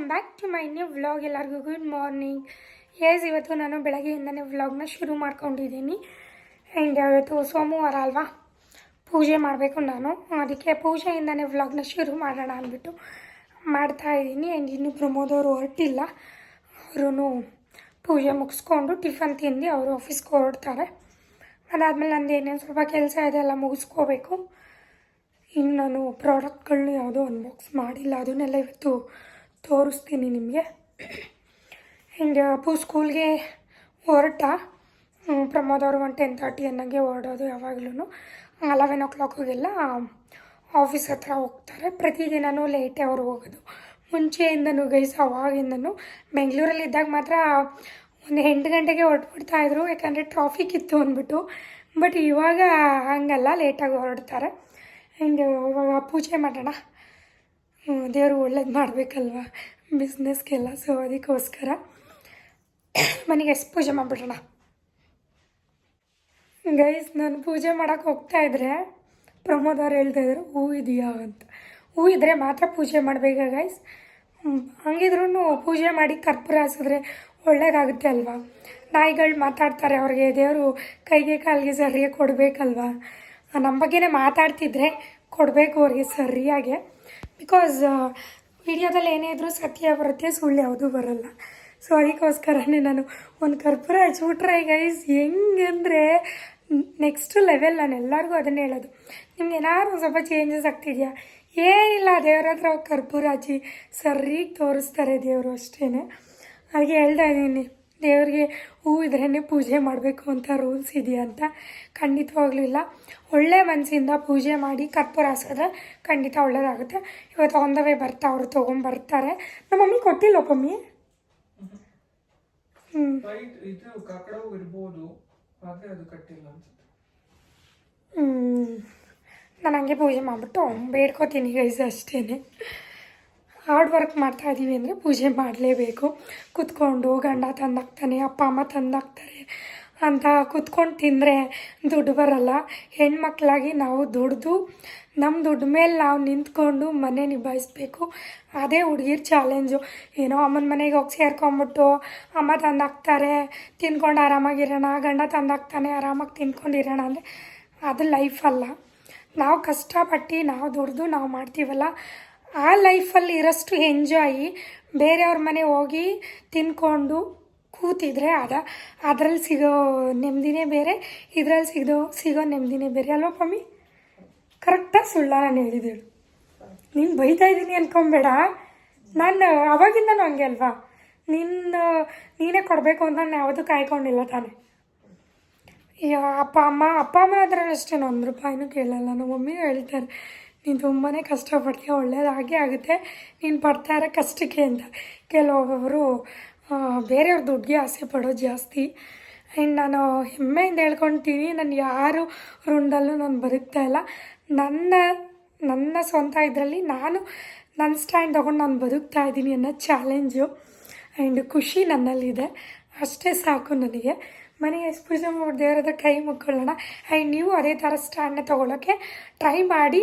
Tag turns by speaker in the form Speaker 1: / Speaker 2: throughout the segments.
Speaker 1: Welcome back to my new vlog ಎಲ್ಲರಿಗೂ good morning yes ಇವತ್ತು ನಾನು ಬೆಳಗ್ಗೆಯಿಂದನೇ ವ್ಲಾಗ್ನ ಶುರು ಮಾಡ್ಕೊಂಡಿದ್ದೀನಿ. ಆ್ಯಂಡ್ ಇವತ್ತು ಸೋಮವಾರ ಅಲ್ವಾ? ಪೂಜೆ ಮಾಡಬೇಕು ನಾನು. ಅದಕ್ಕೆ ಪೂಜೆಯಿಂದನೇ ವ್ಲಾಗ್ನ ಶುರು ಮಾಡೋಣ ಅಂದ್ಬಿಟ್ಟು ಮಾಡ್ತಾ ಇದ್ದೀನಿ. ಆ್ಯಂಡ್ ಇನ್ನು ಪ್ರಮೋದ್ ಅವರು ಹೊರಟಿಲ್ಲ. ಅವರು ಪೂಜೆ ಮುಗಿಸ್ಕೊಂಡು ಟಿಫನ್ ತಿಂದು ಅವರು ಆಫೀಸ್ಗೆ ಹೊರಡ್ತಾರೆ. ಅದಾದಮೇಲೆ ನಂದು ಏನೇನು ಸ್ವಲ್ಪ ಕೆಲಸ ಇದೆ, ಎಲ್ಲ ಮುಗಿಸ್ಕೋಬೇಕು. ಇನ್ನು ನಾನು ಪ್ರಾಡಕ್ಟ್ಗಳನ್ನ ಯಾವುದೋ ಅನ್ಬಾಕ್ಸ್ ಮಾಡಿಲ್ಲ. ಅದನ್ನೆಲ್ಲ ಇವತ್ತು ತೋರಿಸ್ತೀನಿ ನಿಮಗೆ. ಆ್ಯಂಡ್ ಅಪ್ಪು ಸ್ಕೂಲ್ಗೆ ಹೊರಟ. ಪ್ರಮೋದ್ ಅವರು ಒನ್ ಟೆನ್ ತರ್ಟಿ ಅನ್ನಂಗೆ ಹೊರಡೋದು ಯಾವಾಗಲೂ ಅಲೆವೆನ್ ಓ ಕ್ಲಾಕಿಗೆಲ್ಲ ಆಫೀಸ್ ಹತ್ರ ಹೋಗ್ತಾರೆ. ಪ್ರತಿದಿನವೂ ಲೇಟೇ ಅವ್ರು ಹೋಗೋದು. ಮುಂಚೆಯಿಂದನೂ ಗೈಸ್ ಅವಾಗಿಂದನೂ. ಬೆಂಗಳೂರಲ್ಲಿ ಇದ್ದಾಗ ಮಾತ್ರ ಒಂದು ಎಂಟು ಗಂಟೆಗೆ ಹೊರಟ್ಬಿಡ್ತಾ ಇದ್ರು. ಯಾಕಂದರೆ ಟ್ರಾಫಿಕ್ ಇತ್ತು ಅಂದ್ಬಿಟ್ಟು. ಬಟ್ ಇವಾಗ ಹಂಗಲ್ಲ ಲೇಟಾಗಿ ಹೊರಡ್ತಾರೆ. ಆ್ಯಂಡ್ ಇವಾಗ ಪೂಜೆ ಮಾಡೋಣ. ದೇವರು ಒಳ್ಳೇದು ಮಾಡಬೇಕಲ್ವ? ಬಿಸ್ನೆಸ್ಗೆಲ್ಲ. ಸೊ ಅದಕ್ಕೋಸ್ಕರ ಮನೆಗೆ ಎಷ್ಟು ಪೂಜೆ ಮಾಡಿಬಿಡೋಣ ಗೈಸ್ ನಾನು ಪೂಜೆ ಮಾಡೋಕ್ಕೆ ಹೋಗ್ತಾ ಇದ್ರೆ ಪ್ರಮೋದ್ ಅವ್ರು ಹೇಳ್ತಾ ಇದ್ರು, ಹೂ ಇದೆಯಾ ಅಂತ. ಹೂ ಇದ್ದರೆ ಮಾತ್ರ ಪೂಜೆ ಮಾಡಬೇಕಾ ಗೈಸ್ ಹಂಗಿದ್ರೂ ಪೂಜೆ ಮಾಡಿ ಕರ್ಪೂರ ಹಾಸಿದ್ರೆ ಒಳ್ಳೇದಾಗುತ್ತೆ ಅಲ್ವಾ? ನಾಯಿಗಳು ಮಾತಾಡ್ತಾರೆ ಅವ್ರಿಗೆ, ದೇವರು ಕೈಗೆ ಕಾಲಿಗೆ ಸರಿಯಾಗಿ ಕೊಡಬೇಕಲ್ವಾ? ನಮ್ಮ ಬಗ್ಗೆನೇ ಮಾತಾಡ್ತಿದ್ರೆ ಕೊಡಬೇಕು ಅವ್ರಿಗೆ ಸರಿಯಾಗಿ. ಬಿಕಾಸ್ ಮೀಡಿಯಾದಲ್ಲಿ ಏನೇ ಇದ್ರೂ ಸತ್ಯ ಬರುತ್ತೆ, ಸುಳ್ಳು ಯಾವುದೂ ಬರಲ್ಲ. ಸೊ ಅದಕ್ಕೋಸ್ಕರನೇ ನಾನು ಒಂದು ಕರ್ಪೂರ ಹಚ್ಬಿಟ್ರೆ ಗೈಸ್ ಹೆಂಗಂದರೆ ನೆಕ್ಸ್ಟ್ ಲೆವೆಲ್ ನಾನು ಎಲ್ಲರಿಗೂ ಅದನ್ನೇ ಹೇಳೋದು. ನಿಮ್ಗೆ ಏನಾದ್ರು ಸ್ವಲ್ಪ ಚೇಂಜಸ್ ಆಗ್ತಿದೆಯಾ? ಏನಿಲ್ಲ ದೇವ್ರ ಹತ್ರ ಕರ್ಪೂರ ಹಚ್ಚಿ ಸರಿಗೆ ತೋರಿಸ್ತಾರೆ ದೇವರು ಅಷ್ಟೇ ಹಾಗೆ ಹೇಳ್ತಾ ಇದ್ದೀನಿ, ದೇವರಿಗೆ ಹೂ ಇದ್ರೇ ಪೂಜೆ ಮಾಡಬೇಕು ಅಂತ ರೂಲ್ಸ್ ಇದೆಯಾ ಅಂತ? ಖಂಡಿತವಾಗ್ಲೂ ಇಲ್ಲ. ಒಳ್ಳೆ ಮನಸ್ಸಿಂದ ಪೂಜೆ ಮಾಡಿ ಕರ್ಪೂರ ಹಾಸಿದ್ರೆ ಖಂಡಿತ ಒಳ್ಳೆಯದಾಗುತ್ತೆ ಇವತ್ತು ಆನ್ ದ ವೇ ಬರ್ತಾ ಅವರು ತೊಗೊಂಬರ್ತಾರೆ ನಮ್ಮ ಮಮ್ಮಿ ಕೊಟ್ಟಿಲ್ಲ
Speaker 2: ಪಮ್ಮಿ
Speaker 1: ನಾನು ಹಂಗೆ ಪೂಜೆ ಮಾಡಿಬಿಟ್ಟು ಬೇಡ್ಕೋತೀನಿ ಗೈಸ್ ಅಷ್ಟೇ ಹಾರ್ಡ್ ವರ್ಕ್ ಮಾಡ್ತಾ ಇದ್ದೀವಿ ಅಂದರೆ ಪೂಜೆ ಮಾಡಲೇಬೇಕು. ಕುತ್ಕೊಂಡು ಗಂಡ ತಂದಾಕ್ತಾನೆ ಅಪ್ಪ ಅಮ್ಮ ತಂದಾಕ್ತಾರೆ. ಅಂತ ಕುತ್ಕೊಂಡು ತಿಂದರೆ ದುಡ್ಡು ಬರಲ್ಲ. ಹೆಣ್ಮಕ್ಳಾಗಿ ನಾವು ದುಡ್ದು ನಮ್ಮ ದುಡ್ಡು ಮೇಲೆ ನಾವು ನಿಂತ್ಕೊಂಡು ಮನೆ ನಿಭಾಯಿಸ್ಬೇಕು. ಅದೇ ಹುಡುಗಿರ್ ಚಾಲೆಂಜು ಏನೋ ಅಮ್ಮನ ಮನೆಗೆ ಹೋಗಿ ಸೇರ್ಕೊಂಬಿಟ್ಟು ಅಮ್ಮ ತಂದಾಕ್ತಾರೆ, ತಿನ್ಕೊಂಡು ಆರಾಮಾಗಿರೋಣ, ಗಂಡ ತಂದಾಕ್ತಾನೆ, ಆರಾಮಾಗಿ ತಿನ್ಕೊಂಡಿರೋಣ ಅಂದರೆ ಅದು ಲೈಫ್ ಅಲ್ಲ. ನಾವು ಕಷ್ಟಪಟ್ಟು ನಾವು ದುಡ್ದು ನಾವು ಮಾಡ್ತೀವಲ್ಲ. ಆ ಲೈಫಲ್ಲಿ ಇರೋಷ್ಟು ಎಂಜಾಯಿ ಬೇರೆಯವ್ರ ಮನೆ ಹೋಗಿ ತಿನ್ಕೊಂಡು ಕೂತಿದ್ರೆ ಅದ ಅದ್ರಲ್ಲಿ ಸಿಗೋ ನೆಮ್ಮದಿನೇ ಬೇರೆ, ಇದರಲ್ಲಿ ಸಿಗೋ ಸಿಗೋ ನೆಮ್ಮದಿನೇ ಬೇರೆ. ಅಲ್ವಾ ಪಮ್ಮಿ? ಕರೆಕ್ಟಾಗಿ ಸುಳ್ಳ ನಾನು ಹೇಳಿದ್ದೇಳು ನೀನು ಬೈತಾ ಇದ್ದೀನಿ ಅನ್ಕೊಂಬೇಡ. ನಾನು ಅವಾಗಿಂದನೂ ಹಂಗೆ ಅಲ್ವಾ? ನಿನ್ನ, ನೀನೇ ಕೊಡಬೇಕು ಅಂತ ನಾನು ಯಾವತ್ತೂ ಕಾಯ್ಕೊಂಡಿಲ್ಲ ತಾನೆ. ಅಪ್ಪ, ಅಮ್ಮ ಅಪ್ಪ, ಅಮ್ಮ ಅದ್ರಲ್ಲಿ ಅಷ್ಟೇ ಒಂದು ರೂಪಾಯಿನೂ ಕೇಳಲ್ಲ. ನಮ್ಮ ಮಮ್ಮಿ ಹೇಳ್ತಾರೆ, ನೀನು ತುಂಬಾ ಕಷ್ಟಪಡ್ತೀಯ ಒಳ್ಳೇದಾಗೇ ಆಗುತ್ತೆ. ನೀನು ಪಡ್ತಾ ಇರೋ ಕಷ್ಟಕ್ಕೆ ಅಂತ. ಕೆಲವೊಬ್ಬರು ಬೇರೆಯವ್ರ ದುಡ್ಡಿಗೆ ಆಸೆ ಪಡೋದು ಜಾಸ್ತಿ. ಆ್ಯಂಡ್ ನಾನು ಹೆಮ್ಮೆಯಿಂದ ಹೇಳ್ಕೊತೀನಿ, ನಾನು ಯಾರು ಋಣದಲ್ಲೂ ನಾನು ಬದುಕ್ತಾ ಇಲ್ಲ. ನನ್ನ ನನ್ನ ಸ್ವಂತ ಇದರಲ್ಲಿ ನಾನು ನನ್ನ ಸ್ಟ್ಯಾಂಡ್ ತೊಗೊಂಡು ನಾನು ಬದುಕ್ತಾ ಇದ್ದೀನಿ ಅನ್ನೋ ಚಾಲೆಂಜು. ಆ್ಯಂಡ್ ಖುಷಿ ನನ್ನಲ್ಲಿದೆ. ಅಷ್ಟೇ ಸಾಕು ನನಗೆ. ಮನೆಗೆ ಎಷ್ಟು ಪೂಜೆ ಮಾಡಿ ಹತ್ರ ಕೈ ಮುಕ್ಕೊಳ್ಳೋಣ. ಆ್ಯಂಡ್ ನೀವು ಅದೇ ಥರ ಸ್ಟ್ಯಾಂಡ್ನ ತೊಗೊಳೋಕ್ಕೆ ಟ್ರೈ ಮಾಡಿ.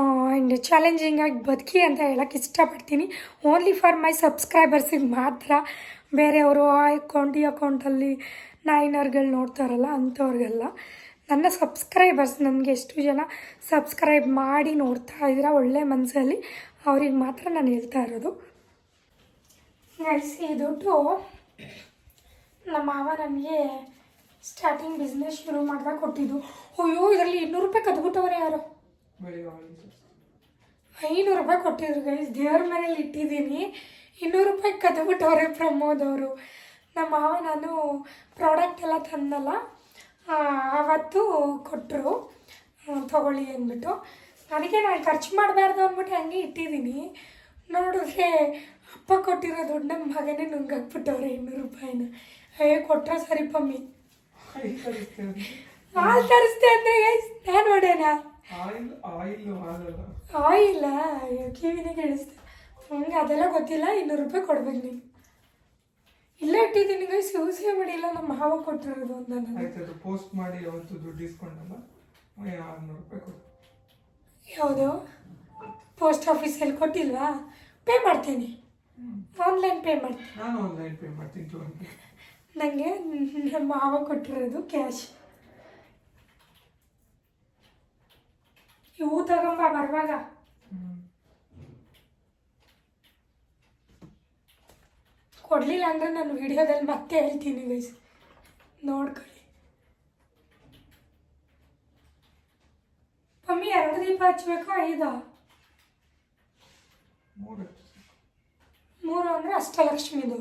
Speaker 1: ಆ್ಯಂಡ್ ಚಾಲೆಂಜಿಂಗಾಗಿ ಬದುಕಿ ಅಂತ ಹೇಳೋಕ್ಕೆ ಇಷ್ಟಪಡ್ತೀನಿ. ಓನ್ಲಿ ಫಾರ್ ಮೈ ಸಬ್ಸ್ಕ್ರೈಬರ್ಸಿಗೆ ಮಾತ್ರ. ಬೇರೆಯವರು ಆ ಅಕೌಂಟ್ ಈ ಅಕೌಂಟಲ್ಲಿ ನಾಯಿನರ್ಗಳು ನೋಡ್ತಾರಲ್ಲ ಅಂಥವ್ರಿಗೆಲ್ಲ. ನನ್ನ ಸಬ್ಸ್ಕ್ರೈಬರ್ಸ್ ನನಗೆ ಎಷ್ಟು ಜನ ಸಬ್ಸ್ಕ್ರೈಬ್ ಮಾಡಿ ನೋಡ್ತಾ ಇದ್ದೀರಾ ಒಳ್ಳೆ ಮನಸ್ಸಲ್ಲಿ ಅವ್ರಿಗೆ ಮಾತ್ರ ನಾನು ಹೇಳ್ತಾ ಇರೋದು. ದುಡ್ಡು ನಮ್ಮ ಮಾವ ನನಗೆ ಸ್ಟಾರ್ಟಿಂಗ್ ಬಿಸ್ನೆಸ್ ಶುರು ಮಾಡಿದಾಗ ಕೊಟ್ಟಿದ್ದು. ಅಯ್ಯೋ ಇದರಲ್ಲಿ ಇನ್ನೂರು ರೂಪಾಯಿ ಕದ್ಬಿಟ್ಟವ್ರೆ ಯಾರು. ಐನೂರು ರೂಪಾಯಿ ಕೊಟ್ಟಿದ್ರು ಗೈಸ್ ದೇವ್ರ ಮನೇಲಿ ಇಟ್ಟಿದ್ದೀನಿ. ಇನ್ನೂರು ರೂಪಾಯಿ ಕದ್ಬಿಟ್ಟವ್ರೆ ಪ್ರಮೋದ್ ಅವರು. ನಮ್ಮ ಮಾವ ನಾನು ಪ್ರಾಡಕ್ಟ್ ಎಲ್ಲ ತಂದಲ್ಲ ಆವತ್ತು ಕೊಟ್ಟರು ತಗೊಳ್ಳಿ ಅಂದ್ಬಿಟ್ಟು. ಅದಕ್ಕೆ ನಾನು ಖರ್ಚು ಮಾಡಬಾರ್ದು ಅಂದ್ಬಿಟ್ಟು ಹಂಗೆ ಇಟ್ಟಿದ್ದೀನಿ. ನೋಡಿದ್ರೆ ಅಪ್ಪ ಕೊಟ್ಟಿರೋ ದುಡ್ಡು ನಮ್ಮ ಮಗನೇ ನುಂಗಾಕ್ಬಿಟ್ಟವ್ರೆ ಇನ್ನೂರು ರೂಪಾಯಿನ. ಅಯ್ಯೋ ಕೊಟ್ಟರೆ ಸರಿ ಪಮ್ಮಿ ಹಾಲು ತರಿಸ್ತೆ ಅಂದರೆ ನಾನು ಹೊಡೆನಾ
Speaker 2: ಆಯಿಲ್ ಆಯಿಲ್
Speaker 1: ಆಯಿಲ್ಲ ಅಯ್ಯೋ ಕಿವಿನೇ ಕೇಳಿಸ್ತೆ ಹಂಗೆ ಅದೆಲ್ಲ ಗೊತ್ತಿಲ್ಲ? ಇನ್ನೂರು ರೂಪಾಯಿ ಕೊಡ್ಬೇಕು ನೀವು ಇಲ್ಲೇ ಇಟ್ಟಿದ್ದೀನಿ ಗೈಸ್ ಯೂಸೇ ಮಾಡಿಲ್ಲ ನಮ್ಮ ಮಾವ ಕೊಟ್ಟಿರೋದು ಅಂತ
Speaker 2: ಆಯ್ತು ಅದು ಪೋಸ್ಟ್ ಮಾಡಿ ಅವತ್ತು ದುಡ್ಡು ಇಸ್ಕೊಂಡಲ್ಲ ಆರ್ನೂರು ರೂಪಾಯಿ ಕೊಡು.
Speaker 1: ಯಾವುದು? ಪೋಸ್ಟ್ ಆಫೀಸಲ್ಲಿ ಕೊಟ್ಟಿಲ್ವಾ? ಪೇ ಮಾಡ್ತೀನಿ. ಆನ್ಲೈನ್ ಪೇ ಮಾಡ್ತೀನಿ.
Speaker 2: ನಾನು ಆನ್ಲೈನ್ ಪೇ ಮಾಡ್ತೀನಿ ತಗೊಂಡು
Speaker 1: ನನಗೆ ನಮ್ಮ ಮಾವ ಕೊಟ್ಟಿರೋದು ಕ್ಯಾಶ್ ಇವು ತಗೊಂಬ ಬರುವಾಗ ಕೊಡಲಿಲ್ಲ ಅಂದರೆ ನಾನು ವಿಡಿಯೋದಲ್ಲಿ ಮತ್ತೆ ಹೇಳ್ತೀನಿ ಗೈಸ್ ನೋಡ್ಕೊಳ್ಳಿ. ಮಮ್ಮಿ ಎರಡು ದೀಪ ಹಚ್ಬೇಕು ಐದಾ?
Speaker 2: ಮೂರು.
Speaker 1: ಅಂದ್ರೆ ಅಷ್ಟಲಕ್ಷ್ಮಿದು.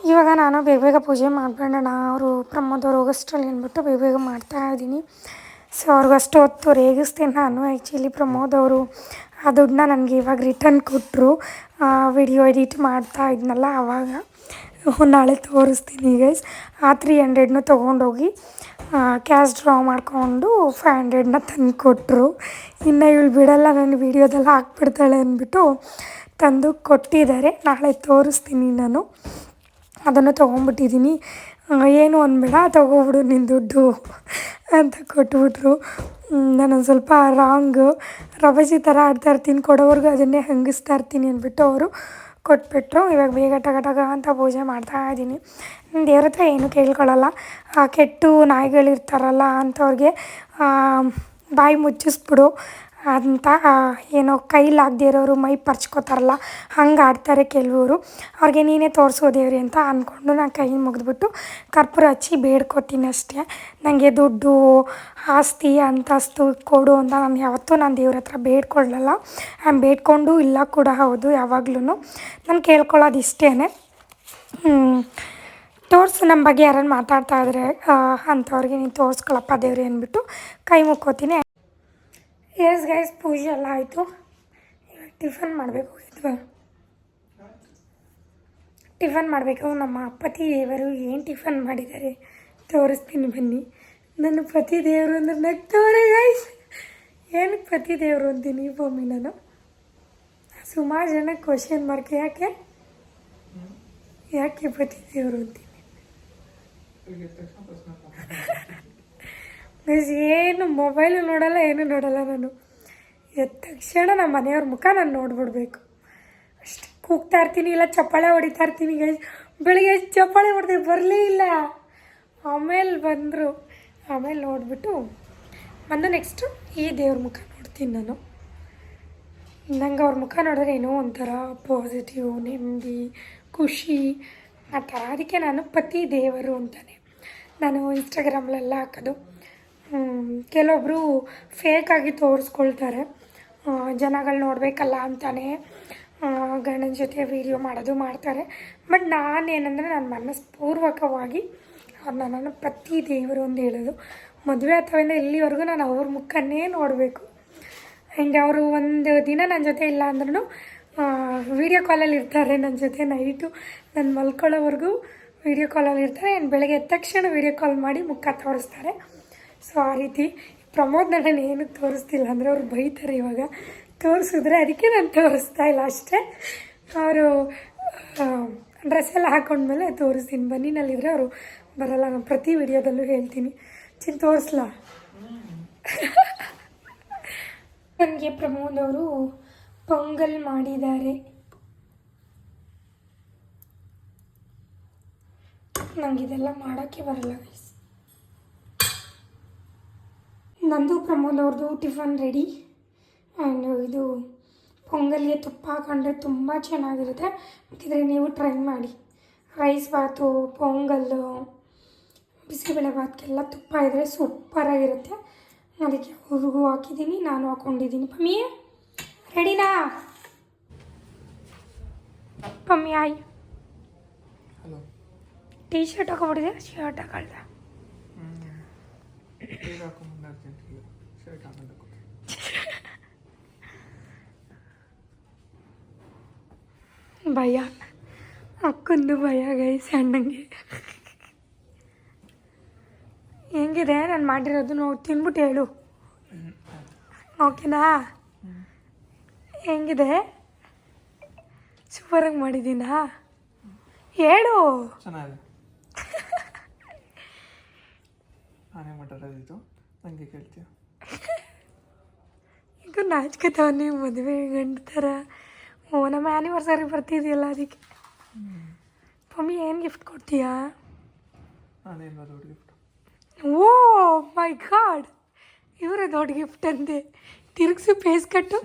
Speaker 1: ಇವಾಗ ನಾನು ಬೇಗ ಬೇಗ ಪೂಜೆ ಮಾಡ್ಬೇಡಣ ಅವರು ಪ್ರಮೋದವ್ರು ಹೋಗೋಷ್ಟರಲ್ಲಿ ಅಂದ್ಬಿಟ್ಟು ಬೇಗ ಬೇಗ ಮಾಡ್ತಾ ಇದ್ದೀನಿ. ಸೊ ಅವ್ರಿಗಷ್ಟು ಹೊತ್ತು ರೇಗಿಸ್ತೀನಿ ನಾನು. ಆ್ಯಕ್ಚುಲಿ ಪ್ರಮೋದ್ ಅವರು ಆ ದುಡ್ಡನ್ನ ನನಗೆ ಇವಾಗ ರಿಟರ್ನ್ ಕೊಟ್ಟರು ವಿಡಿಯೋ ಎಡಿಟ್ ಮಾಡ್ತಾ ಇದ್ನಲ್ಲ ಆವಾಗ ನಾಳೆ ತೋರಿಸ್ತೀನಿ ಗೈಸ್ ಆ ತ್ರೀ ಹಂಡ್ರೆಡ್ನ ತೊಗೊಂಡೋಗಿ ಕ್ಯಾಶ್ ಡ್ರಾ ಮಾಡಿಕೊಂಡು ಫೈವ್ ಹಂಡ್ರೆಡ್ನ ತಂದು ಕೊಟ್ಟರು ಇನ್ನು ಇವಳು ಬಿಡಲ್ಲ ನನ್ನ ವೀಡಿಯೋದಲ್ಲಿ ಹಾಕ್ಬಿಡ್ತಾಳೆ ಅಂದ್ಬಿಟ್ಟು ತಂದು ಕೊಟ್ಟಿದ್ದಾರೆ. ನಾಳೆ ತೋರಿಸ್ತೀನಿ ನಾನು. ಅದನ್ನು ತೊಗೊಂಬಿಟ್ಟಿದ್ದೀನಿ ಏನು ಅನ್ಬೇಡ ತೊಗೊಬಿಡು ನಿನ್ನ ದುಡ್ಡು ಅಂತ ಕೊಟ್ಬಿಟ್ರು. ನಾನು ಸ್ವಲ್ಪ ರಾಂಗ್ ರಭಸಿ ಥರ ಆಡ್ತಾ ಇರ್ತೀನಿ, ಕೊಡೋವರೆಗೂ ಅದನ್ನೇ ಹಂಗಿಸ್ತಾ ಇರ್ತೀನಿ ಅಂದ್ಬಿಟ್ಟು ಅವರು ಕೊಟ್ಬಿಟ್ರು. ಇವಾಗ ಬೇಗ ಟಗ ಟಗ ಅಂತ ಪೂಜೆ ಮಾಡ್ತಾ ಇದ್ದೀನಿ. ದೇವ್ರ ಹತ್ರ ಏನು ಕೇಳ್ಕೊಳ್ಳಲ್ಲ ಕೆಟ್ಟು ನಾಯಿಗಳಿರ್ತಾರಲ್ಲ ಅಂಥವ್ರಿಗೆ ಬಾಯಿ ಮುಚ್ಚಿಸ್ಬಿಡು. ಅಂತ ಏನೋ ಕೈಲಾಗದೇ ಇರೋರು ಮೈ ಪರ್ಚ್ಕೋತಾರಲ್ಲ, ಹಂಗೆ ಆಡ್ತಾರೆ ಕೆಲವರು. ಅವ್ರಿಗೆ ನೀನೇ ತೋರಿಸೋದೇವ್ರಿ ಅಂತ ಅಂದ್ಕೊಂಡು ನಾನು ಕೈ ಮುಗಿದ್ಬಿಟ್ಟು ಕರ್ಪೂರ ಹಚ್ಚಿ ಬೇಡ್ಕೊತೀನಿ ಅಷ್ಟೇ. ನನಗೆ ದುಡ್ಡು, ಆಸ್ತಿ, ಅಂತಸ್ತು ಕೊಡು ಅಂತ ನಾನು ಯಾವತ್ತೂ ನಾನು ದೇವ್ರ ಹತ್ರ ಬೇಡ್ಕೊಳ್ಳಲ್ಲ ನಾನು ಬೇಡ್ಕೊಂಡು ಇಲ್ಲ ಕೂಡ, ಹೌದು ಯಾವಾಗ್ಲೂ ನಾನು ಕೇಳ್ಕೊಳ್ಳೋದು ಇಷ್ಟೇ ತೋರಿಸು ನಮ್ಮ ಬಗ್ಗೆ ಯಾರನ್ನು ಮಾತಾಡ್ತಾ ಇದ್ರೆ ಅಂಥವ್ರಿಗೆ ನೀನು ತೋರಿಸ್ಕೊಳಪ್ಪ ದೇವ್ರಿ ಅಂದ್ಬಿಟ್ಟು ಕೈ ಮುಕ್ಕೋತೀನಿ ಎಸ್ ಗೈಸ್ ಪೂಜೆ ಎಲ್ಲ ಆಯಿತು. ಇವಾಗ ಟಿಫನ್ ಮಾಡಬೇಕು, ಇದ್ವಾ? ಟಿಫನ್ ಮಾಡಬೇಕು. ನಮ್ಮ ಪತಿ ದೇವರು ಏನು ಟಿಫನ್ ಮಾಡಿದ್ದಾರೆ ತೋರಿಸ್ತೀನಿ ಬನ್ನಿ. ನನ್ನ ಪತಿ ದೇವರು ಅಂದ್ರೆ ನಗ್ತವ್ರೆ ಗೈಸ್ ಏನಕ್ಕೆ ಪತಿ ದೇವರು ಅಂತೀನಿ ಭೂಮಿ ನಾನು. ಸುಮಾರು ಜನ ಕ್ವಶನ್ ಮಾರ್ಕ್ ಯಾಕೆ? ಯಾಕೆ ಪತಿ ದೇವರು ಅಂತೀನಿ?
Speaker 2: ಈಗ
Speaker 1: ಮೀನ್ಸ್ ಏನು ಮೊಬೈಲು ನೋಡಲ್ಲ, ಏನೂ ನೋಡಲ್ಲ ನಾನು. ಎದ್ದ ತಕ್ಷಣ ನಮ್ಮ ಮನೆಯವ್ರ ಮುಖ ನಾನು ನೋಡ್ಬಿಡ್ಬೇಕು. ಅಷ್ಟು ಕೂಗ್ತಾ ಇರ್ತೀನಿ, ಇಲ್ಲ ಚಪ್ಪಾಳೆ ಹೊಡಿತಾ ಇರ್ತೀನಿ ಬೆಳಿಗ್ಗೆ ಚಪ್ಪಾಳೆ ಹೊಡೆದೆ, ಬರಲೇ ಇಲ್ಲ. ಆಮೇಲೆ ಬಂದರು. ಆಮೇಲೆ ನೋಡಿಬಿಟ್ಟು ಬಂದು ನೆಕ್ಸ್ಟು ಈ ದೇವ್ರ ಮುಖ ನೋಡ್ತೀನಿ ನಾನು. ನಂಗೆ ಅವ್ರ ಮುಖ ನೋಡಿದ್ರೆ ಏನೋ ಒಂಥರ ಪಾಸಿಟಿವ್ ನೆಮ್ಮದಿ, ಖುಷಿ, ಆ ಥರ. ಅದಕ್ಕೆ ನಾನು ಪತಿ ದೇವರು ಅಂತಾನೆ. ನಾನು ಇನ್ಸ್ಟಾಗ್ರಾಮ್ಲೆಲ್ಲ ಹಾಕೋದು. ಕೆಲವೊಬ್ಬರು ಫೇಕಾಗಿ ತೋರಿಸ್ಕೊಳ್ತಾರೆ. ಜನಗಳು ನೋಡಬೇಕಲ್ಲ ಅಂತಾನೆ ಗಂಡನ ಜೊತೆ ವೀಡಿಯೋ ಮಾಡೋದು ಮಾಡ್ತಾರೆ. ಬಟ್ ನಾನೇನಂದರೆ ನಾನು ಮನಸ್ಪೂರ್ವಕವಾಗಿ ಅವ್ರನ್ನ ನಾನು ಪ್ರತಿ ದೇವರು ಒಂದು ಹೇಳೋದು. ಮದುವೆ ಅಥವಾ ಇಲ್ಲಿವರೆಗೂ ನಾನು ಅವ್ರ ಮುಖನೇ ನೋಡಬೇಕು. ಆ್ಯಂಡ್ ಅವರು ಒಂದು ದಿನ ನನ್ನ ಜೊತೆ ಇಲ್ಲ ಅಂದ್ರೂ ವೀಡಿಯೋ ಕಾಲಲ್ಲಿ ಇರ್ತಾರೆ ನನ್ನ ಜೊತೆ ನೈಟು ನಾನು ಮಲ್ಕೊಳ್ಳೋವರೆಗೂ ವೀಡಿಯೋ ಕಾಲಲ್ಲಿ ಇರ್ತಾರೆ. ಆ್ಯಂಡ್ ಬೆಳಗ್ಗೆ ಎದ್ದ ತಕ್ಷಣ ವೀಡಿಯೋ ಕಾಲ್ ಮಾಡಿ ಮುಖ ತೋರಿಸ್ತಾರೆ. ಸೊ ಆ ರೀತಿ ಪ್ರಮೋದ್ ನಾನು ಏನಕ್ಕೆ ತೋರಿಸ್ತಿಲ್ಲ ಅಂದರೆ ಅವ್ರು ಬೈತಾರೆ ಇವಾಗ. ತೋರಿಸಿದ್ರೆ ಅದಕ್ಕೆ ನಾನು ತೋರಿಸ್ತಾ ಇಲ್ಲ ಅಷ್ಟೇ. ಅವರು ಡ್ರೆಸ್ ಎಲ್ಲ ಹಾಕೊಂಡ್ಮೇಲೆ ತೋರಿಸ್ತೀನಿ. ಬನ್ನಿನಲ್ಲಿದ್ರೆ ಅವರು ಬರಲ್ಲ. ನಾನು ಪ್ರತಿ ವಿಡಿಯೋದಲ್ಲೂ ಹೇಳ್ತೀನಿ. ಚಿನ್, ತೋರಿಸ್ಲಾ. ನನಗೆ ಪ್ರಮೋದ್ ಅವರು ಪೊಂಗಲ್ ಮಾಡಿದ್ದಾರೆ. ನನಗಿದೆಲ್ಲ ಮಾಡೋಕ್ಕೆ ಬರಲ್ಲ ನಂದು ಪ್ರಮೋದ್ ಅವ್ರದ್ದು ಟಿಫನ್ ರೆಡಿ ಆ್ಯಂಡ್ ಇದು ಪೊಂಗಲ್ಗೆ ತುಪ್ಪ ಹಾಕೊಂಡ್ರೆ ತುಂಬ ಚೆನ್ನಾಗಿರುತ್ತೆ. ಬೇಕಿದ್ರೆ ನೀವು ಟ್ರೈ ಮಾಡಿ. ರೈಸ್ ಬಾತು ಪೊಂಗಲ್ಲು ಬಿಸಿಬೇಳೆ ಭಾತ್ಗೆಲ್ಲ ತುಪ್ಪ ಇದ್ದರೆ ಸೂಪರಾಗಿರುತ್ತೆ ಅದಕ್ಕೆ ಅವ್ರಿಗೂ ಹಾಕಿದ್ದೀನಿ ನಾನು ಹಾಕ್ಕೊಂಡಿದ್ದೀನಿ ಪಮ್ಮಿ ರೆಡಿನಾ ಪಮ್ಮಿ ಆಯ್. ಟೀ ಶರ್ಟ್ ಹಾಕೊಂಡ್ಬಿಟ್ಟಿದೆ ಶರ್ಟ್ ಹಾಕೊಳ್ದೆ
Speaker 2: ಕೂತ್ರೆ.
Speaker 1: ಭಯ. ಅಕ್ಕೊಂದು ಭಯ ಗೈಸ್ ಅಣ್ಣಂಗೆ ಹೆಂಗಿದೆ? ನಾನು ಮಾಡಿರೋದು ನಾವು ತಿನ್ಬಿಟ್ಟು ಹೇಳು. ಓಕೆನಾ? ಹೆಂಗಿದೆ? ಸೂಪರಾಗಿ ಮಾಡಿದ್ದೀನಾ? ಹೇಳು.
Speaker 2: ಚೆನ್ನಾಗಿದೆ. ನಾನೇ ಮಾಡಿರೋದಿತ್ತು ನನಗೆ ಕೇಳ್ತೀಯ?
Speaker 1: ಈಗ ನಾಚ್ಕತಾವ ನೀವು ಮದುವೆ ಗಂಡ ಥರ ಓ ನಮ್ಮ ಆ್ಯನಿವರ್ಸರಿ ಬರ್ತಿದೆಯಲ್ಲ ಅದಕ್ಕೆ. ಮಮ್ಮಿ ಏನು ಗಿಫ್ಟ್ ಕೊಡ್ತೀಯಾ?
Speaker 2: ನಾನೇನು ದೊಡ್ಡ ಗಿಫ್ಟ್
Speaker 1: ಓ ಮೈ ಗಾಡ್ ಇವರೇ ದೊಡ್ಡ ಗಿಫ್ಟ್ ಅಂದೆ. ತಿರುಗಿಸಿ ಪೇಸ್ ಕಟ್ಟು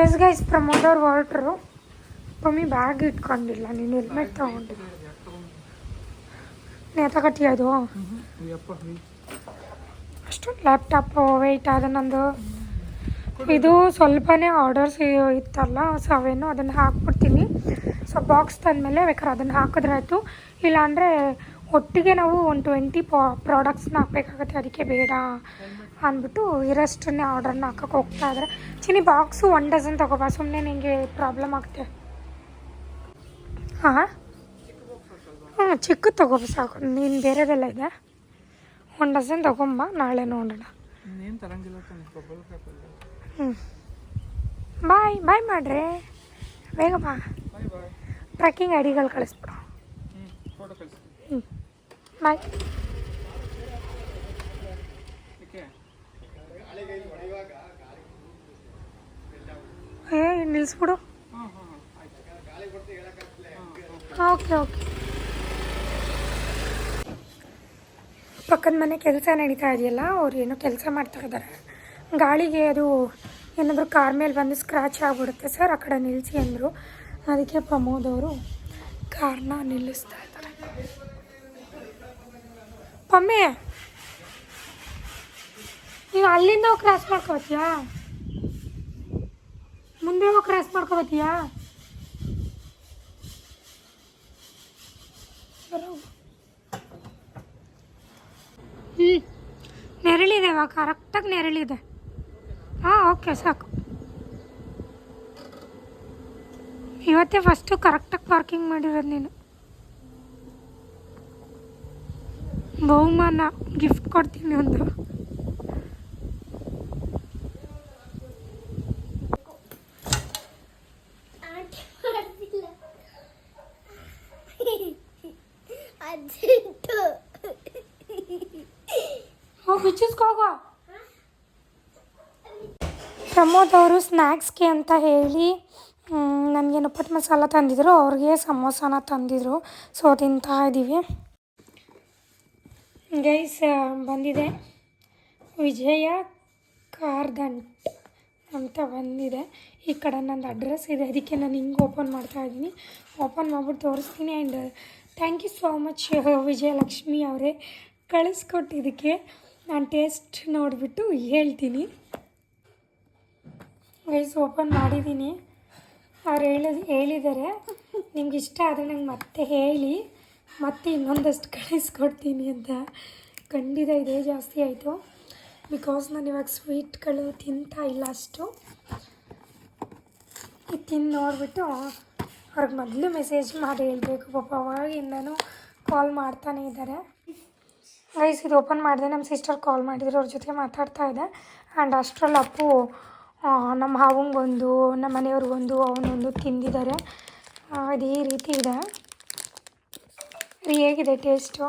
Speaker 1: ಎಸ್ ಗೈಸ್ ಪ್ರಮೋದ್ ಅವ್ರು ಹೊರಟ್ರು ಮಮ್ಮಿ ಬ್ಯಾಗ್ ಇಟ್ಕೊಂಡಿಲ್ಲ ನೀನು ಹೆಲ್ಮೆಟ್ ತಗೊಂಡು. ನೇತಾಕಟ್ಟಿ ಅದು. ಅಷ್ಟು ಲ್ಯಾಪ್ಟಾಪ್ ವೆಯ್ಟ್ ಆದ ನಂದು. ಇದು ಸ್ವಲ್ಪನೇ ಆರ್ಡರ್ಸ್ ಇತ್ತಲ್ಲ ಸೊ ಅವೇನು ಅದನ್ನು ಹಾಕ್ಬಿಡ್ತೀನಿ. ಸೊ ಬಾಕ್ಸ್ ತಂದಮೇಲೆ ಬೇಕಾದ್ರೆ ಅದನ್ನು ಹಾಕಿದ್ರೆ ಆಯಿತು. ಇಲ್ಲಾಂದರೆ ಒಟ್ಟಿಗೆ ನಾವು ಒಂದು ಟ್ವೆಂಟಿ ಪ್ರಾಡಕ್ಟ್ಸ್ನ ಹಾಕಬೇಕಾಗತ್ತೆ, ಅದಕ್ಕೆ ಬೇಡ ಅಂದ್ಬಿಟ್ಟು ಇರಷ್ಟನ್ನೇ ಆರ್ಡರ್ನ ಹಾಕಕ್ಕೆ ಹೋಗ್ತಾ ಇದ್ದಾರೆ ಚಿನಿ ಬಾಕ್ಸು ಒನ್ ಡಜನ್ ತಗೋಬಾ ಸುಮ್ಮನೆ ನಿಮಗೆ ಪ್ರಾಬ್ಲಮ್ ಆಗುತ್ತೆ. ಹಾಂ? ಹ್ಞೂ ಚಿಕ್ಕ ತಗೋಬ ಸಾಕು. ನೀನು ಬೇರೆದೆಲ್ಲ ಇದೆ. ಒಂದು ಡಸನ್ ತಗೊಂಬ ನಾಳೆ ನೋಡೋಣ. ಹ್ಞೂ ಬಾಯ್ ಬಾಯ್ ಮಾಡ್ರಿ. ಬೇಗ ಬಾ. ಟ್ರಕ್ಕಿಂಗ್ ಐಡಿಗಳು ಕಳಿಸ್ಬಿಡು.
Speaker 2: ಹ್ಞೂ
Speaker 1: ಬಾಯ್.
Speaker 2: ಹೇ
Speaker 1: ಏ ನಿಲ್ಲಿಸ್ಬಿಡು ಓಕೆ ಓಕೆ. ಪಕ್ಕದ ಮನೆ ಕೆಲಸ ನಡೀತಾ ಇದೆಯಲ್ಲ, ಅವ್ರು ಏನೋ ಕೆಲಸ ಮಾಡ್ತಾ ಇದ್ದಾರೆ ಗಾಳಿಗೆ ಅದು ಏನಾದರೂ ಕಾರ್ ಮೇಲೆ ಬಂದು ಸ್ಕ್ರಾಚ್ ಆಗಿಬಿಡುತ್ತೆ ಸರ್, ಆ ಕಡೆ ನಿಲ್ಲಿಸಿ ಅಂದರು. ಅದಕ್ಕೆ ಪ್ರಮೋದ್ ಅವರು ಕಾರ್ನ ನಿಲ್ಲಿಸ್ತಾ ಇದ್ದಾರೆ. ಪಮ್ಮೆ, ನೀವು ಅಲ್ಲಿಂದ ಹೋಗಿ ಕ್ರಾಸ್ ಮಾಡ್ಕೋತೀಯಾ? ಮುಂದೆ ಹೋಗಿ ಕ್ರಾಸ್ ಮಾಡ್ಕೋತೀಯಾ? ನೆರಳಿದೆ ಇವಾಗ ಕರೆಕ್ಟಾಗಿ ನೆರಳಿದೆ. ಹಾಂ ಓಕೆ ಸಾಕು. ಇವತ್ತೇ ಫಸ್ಟು ಕರೆಕ್ಟಾಗಿ ಪಾರ್ಕಿಂಗ್ ಮಾಡಿರೋದು ನೀನು. ಬಹುಮಾನ ಗಿಫ್ಟ್ ಕೊಡ್ತೀನಿ ಒಂದು. ಪ್ರಮೋದ್ ಅವರು ಸ್ನ್ಯಾಕ್ಸ್ಗೆ ಅಂತ ಹೇಳಿ ನಮಗೆ ಉಪ್ಪಟ್ಟು ಮಸಾಲ ತಂದಿದ್ರು, ಅವ್ರಿಗೆ ಸಮೋಸಾನ ತಂದಿದ್ರು. ಸೊ ತಿಂತಾ ಇದ್ದೀವಿ ಗೈಸ್ ಬಂದಿದೆ. ವಿಜಯ ಕಾರ್ದಂಟ್ ಅಂತ ಬಂದಿದೆ. ಈ ಕಡೆ ನಂದು ಅಡ್ರೆಸ್ ಇದೆ. ಅದಕ್ಕೆ ನಾನು ಹಿಂಗೆ ಓಪನ್ ಮಾಡ್ತಾ ಇದ್ದೀನಿ ಓಪನ್ ಮಾಡ್ಬಿಟ್ಟು ತೋರಿಸ್ತೀನಿ and thank you so much Vijayalakshmi ಅವರೇ. ಕಳಿಸ್ಕೊಟ್ಟಿದ್ದಕ್ಕೆ. ನಾನು ಟೇಸ್ಟ್ ನೋಡಿಬಿಟ್ಟು ಹೇಳ್ತೀನಿ. ಗೈಸ್ ಓಪನ್ ಮಾಡಿದ್ದೀನಿ. ಅವ್ರು ಹೇಳೋದು ಹೇಳಿದ್ದಾರೆ. ನಿಮ್ಗೆ ಇಷ್ಟ ಆದರೆ ನಂಗೆ ಮತ್ತೆ ಹೇಳಿ. ಮತ್ತೆ ಇನ್ನೊಂದಷ್ಟು ಕಳಿಸ್ಕೊಡ್ತೀನಿ ಅಂತ. ಖಂಡಿತ ಇದೇ ಜಾಸ್ತಿ ಆಯಿತು. ಬಿಕಾಸ್ ನಾನು ಇವಾಗ ಸ್ವೀಟ್ಗಳು ತಿಂತಾ ಇಲ್ಲ ಅಷ್ಟು. ಇದು ತಿಂದು ನೋಡಿಬಿಟ್ಟು ಅವ್ರಿಗೆ ಮೊದಲು ಮೆಸೇಜ್ ಮಾಡಿ ಹೇಳಬೇಕು. ಪಾಪ ಅವಾಗಿಂದನೂ ಕಾಲ್ ಮಾಡ್ತಾನೆ ಇದ್ದಾರೆ. ಗೈಸ್ ಇದು ಓಪನ್ ಮಾಡಿದೆ. ನಮ್ಮ ಸಿಸ್ಟರ್ ಕಾಲ್ ಮಾಡಿದ್ರು. ಅವ್ರ ಜೊತೆ ಮಾತಾಡ್ತಾ ಇದ್ದೆ. ಆ್ಯಂಡ್ ಅಷ್ಟರಲ್ಲಿ ಅಪ್ಪು ನಮ್ಮ ಹಾವಂಗೊಂದು ನಮ್ಮ ಮನೆಯವ್ರಿಗೊಂದು ಅವನೊಂದು ತಿಂದಿದ್ದಾರೆ ಅದು ಈ ರೀತಿ ಇದೆ. ರೀ ಹೇಗಿದೆ ಟೇಸ್ಟು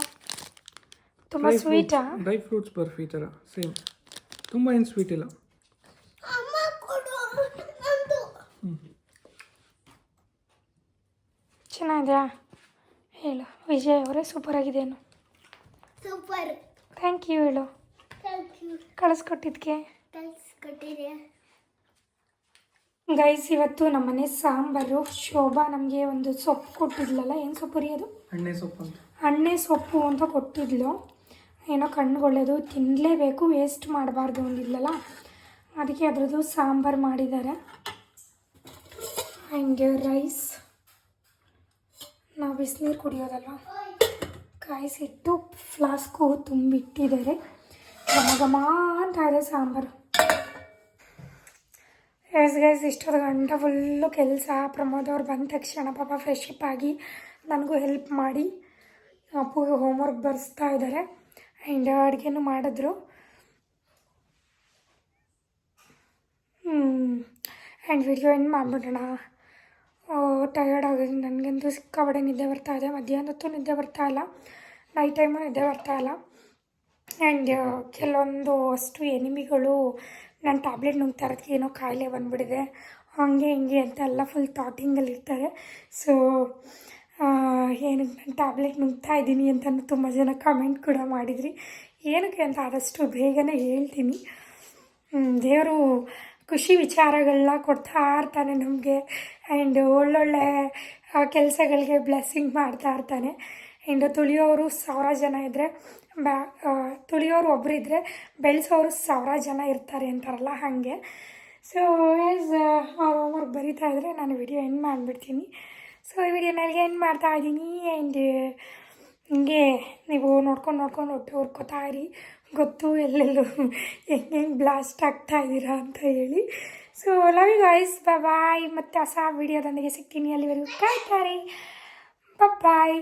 Speaker 1: ತುಂಬ ಸ್ವೀಟಾ
Speaker 2: ಡ್ರೈ ಫ್ರೂಟ್ಸ್ ಬರ್ಫಿ ಥರ ಸೇಮ್ ತುಂಬ ಏನು ಸ್ವೀಟ್ ಇಲ್ಲ.
Speaker 3: ಅಮ್ಮ ಕೊಡು ನಂದು.
Speaker 1: ಚೆನ್ನಾಗಿದೆಯಾ? ಹೇಳು. ವಿಜಯ್ ಅವರೇ ಸೂಪರ್ ಆಗಿದೆಯೇನು
Speaker 3: ಸೂಪರ್
Speaker 1: ಥ್ಯಾಂಕ್ ಯು ಹೇಳು
Speaker 3: ಥ್ಯಾಂಕ್ ಯು
Speaker 1: ಕಳಿಸ್ಕೊಟ್ಟಿದ್ದಕ್ಕೆ
Speaker 3: ಥ್ಯಾಂಕ್ಸ್ ಕೊಟ್ಟಿದೆ
Speaker 1: ಗೈಸ್ ಇವತ್ತು ನಮ್ಮ ಮನೆ ಸಾಂಬಾರು ಶೋಭಾ ನಮಗೆ ಒಂದು ಸೊಪ್ಪು ಕೊಟ್ಟಿದ್ಲಲ್ಲ ಏನು ಸೊಪ್ಪು ರೀ ಅದು?
Speaker 2: ಎಣ್ಣೆ ಸೊಪ್ಪು ಅಂತ.
Speaker 1: ಹಣ್ಣೆ ಸೊಪ್ಪು ಅಂತ ಕೊಟ್ಟಿದ್ಲು. ಏನೋ ಕಣ್ಣುಗಳದು ತಿನ್ನಲೇಬೇಕು ವೇಸ್ಟ್ ಮಾಡಬಾರ್ದು ಅಂದಿದ್ಲಲ್ಲ. ಅದಕ್ಕೆ ಅದರದ್ದು ಸಾಂಬಾರು ಮಾಡಿದ್ದಾರೆ. ಹಂಗೆ ರೈಸ್ ನಾವು ಬಿಸಿನೀರು ಕುಡಿಯೋದಲ್ವ? ಕಾಯಿಸಿಟ್ಟು ಫ್ಲಾಸ್ಕು ತುಂಬಿಟ್ಟಿದ್ದಾರೆ. ಘಮ ಘಮ ಅಂತ ಇದೆ ಸಾಂಬಾರು. ಎಸ್ ಗೈಸ್ ಇಷ್ಟೊಂದು ಗಂಟೆ ಫುಲ್ಲು ಕೆಲಸ, ಪ್ರಮೋದ್ ಅವ್ರು ಬಂದ ತಕ್ಷಣ ಪಾಪ ಫ್ರೆಶಿಪ್ ಆಗಿ ನನಗೂ ಹೆಲ್ಪ್ ಮಾಡಿ, ಅಪ್ಪುಗೆ ಹೋಮ್ವರ್ಕ್ ಬರೆಸ್ತಾ ಇದ್ದಾರೆ. ಆ್ಯಂಡ್ ಅಡುಗೆನೂ ಮಾಡಿದ್ರು. ಆ್ಯಂಡ್ ವಿಡಿಯೋ ಏನು ಮಾಡಿಬಿಡೋಣ. ಟಯರ್ಡ್ ಆಗೋದು. ನನಗಂತೂ ಸಿಕ್ಕಾಬಡೆ ನಿದ್ದೆ ಬರ್ತಾ ಇದೆ. ಮಧ್ಯಾಹ್ನದತ್ತು ನಿದ್ದೆ ಬರ್ತಾ ಇಲ್ಲ. ನೈಟ್ ಟೈಮು ನಿದ್ದೆ ಬರ್ತಾ ಇಲ್ಲ. ಆ್ಯಂಡ್ ಕೆಲವೊಂದು ಅಷ್ಟು ಎನಿಮಿಗಳು ನಾನು ಟ್ಯಾಬ್ಲೆಟ್ ನುಂಗ್ತಾ ಇರೋದಕ್ಕೆ ಏನೋ ಕಾಯಿಲೆ ಬಂದುಬಿಟ್ಟಿದೆ. ಹಾಗೆ ಹಿಂಗೆ ಅಂತ ಎಲ್ಲ ಫುಲ್ ಥಾಟಿಂಗಲ್ಲಿ ಇರ್ತಾರೆ. ಸೊ ಏನಕ್ಕೆ ನಾನು ಟ್ಯಾಬ್ಲೆಟ್ ನುಂಗ್ತಾ ಇದ್ದೀನಿ ಅಂತ ತುಂಬ ಜನ ಕಮೆಂಟ್ ಕೂಡ ಮಾಡಿದ್ರಿ. ಏನಕ್ಕೆ ಅಂತ ಆದಷ್ಟು ಬೇಗನೆ ಹೇಳ್ತೀನಿ. ದೇವರು ಖುಷಿ ವಿಚಾರಗಳನ್ನ ಕೊಡ್ತಾ ಇರ್ತಾನೆ ನಮಗೆ. ಆ್ಯಂಡ್ ಒಳ್ಳೊಳ್ಳೆ ಕೆಲಸಗಳಿಗೆ ಬ್ಲೆಸ್ಸಿಂಗ್ ಮಾಡ್ತಾ ಇರ್ತಾನೆ. ಆ್ಯಂಡ್ ತುಳಿಯೋರು ಸಾವಿರ ಜನ ಇದ್ದರೆ ಬ್ಯಾ ತುಳಿಯೋರು ಒಬ್ಬರು ಇದ್ದರೆ ಬೆಳೆಸೋರು ಸಾವಿರ ಜನ ಇರ್ತಾರೆ ಅಂತಾರಲ್ಲ ಹಾಗೆ. ಸೊ ಎಸ್ ಅವ್ರು ಬರಿತಾ ಇದ್ದರೆ ನಾನು ವಿಡಿಯೋ ಎಂಡ್ ಮಾಡಿಬಿಡ್ತೀನಿ. ಸೊ ಈ ವಿಡಿಯೋ ನನಗೆ ಎಂಡ್ ಮಾಡ್ತಾ ಇದ್ದೀನಿ ಆ್ಯಂಡ್ ಹಿಂಗೆ ನೀವು ನೋಡ್ಕೊಂಡು ನೋಡ್ಕೊಂಡು ಹೊಟ್ಟೆ ಹುರ್ಕೋತಾ ಇರಿ. ಗೊತ್ತು ಎಲ್ಲೆಲ್ಲೂ ಹೆಂಗೆ ಹೆಂಗೆ ಬ್ಲಾಸ್ಟ್ ಆಗ್ತಾ ಇದ್ದೀರಾ ಅಂತ ಹೇಳಿ. So love you guys bye ಮತ್ತು ಹೊಸ ವಿಡಿಯೋದೊಂದಿಗೆ ಸಿಗ್ತೀನಿ ಅಲ್ಲಿವರೆಗೂ. ಕಾಯ್ತಾರೆ ಬಾಯ್